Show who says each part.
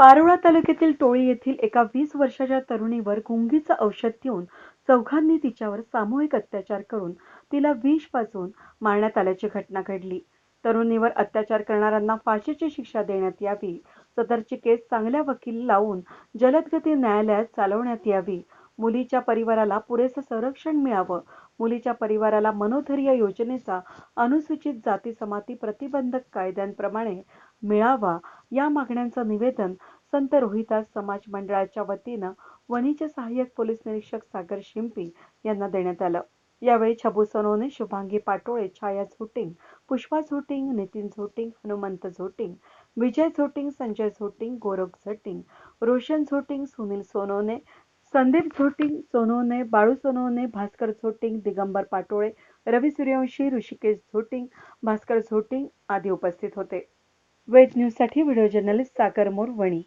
Speaker 1: पारोळा तालुक्यातील टोळी येथील एका वीस वर्षाच्या तरुणीवर गुंगीचं औषध देऊन चौघांनी तिच्यावर सामूहिक अत्याचार करून तिला विष पाजून मारण्यात आल्याची घटना घडली. तरुणीवर अत्याचार करणाऱ्यांना फाशीची शिक्षा देण्यात यावी सदरची केस चांगल्या वकील लावून जलदगती न्यायालयात चालवण्यात यावी मुलीच्या परिवाराला पुरेसं संरक्षण मिळावं मुलीच्या परिवाराला मनोधैर्य योजनेचा अनुसूचित जाती समाती प्रतिबंधक कायद्यांप्रमाणे मिळावा या मागण्यांचं निवेदन संत रोहिदास समाज मंडळाच्या वतीनं वणीचे सहाय्यक पोलीस निरीक्षक सागर शिंपी यांना देण्यात आलं. यावेळी छबू सोनोने शुभांगी पाटोळे छाया झोटिंग पुष्पा झोटिंग नितीन झोटिंग हनुमंत झोटिंग विजय झोटिंग संजय झोटिंग गोरख झोटिंग रोशन झोटिंग सुनील सोनोने संदीप झोटिंग सोनोने बाळू सोनोने भास्कर झोटिंग दिगंबर पाटोळे रवी सूर्यवंशी ऋषिकेश झोटिंग भास्कर झोटिंग आदी उपस्थित होते. वेद न्यूजसाठी व्हिडिओ जर्नलिस्ट सागर मोर वणी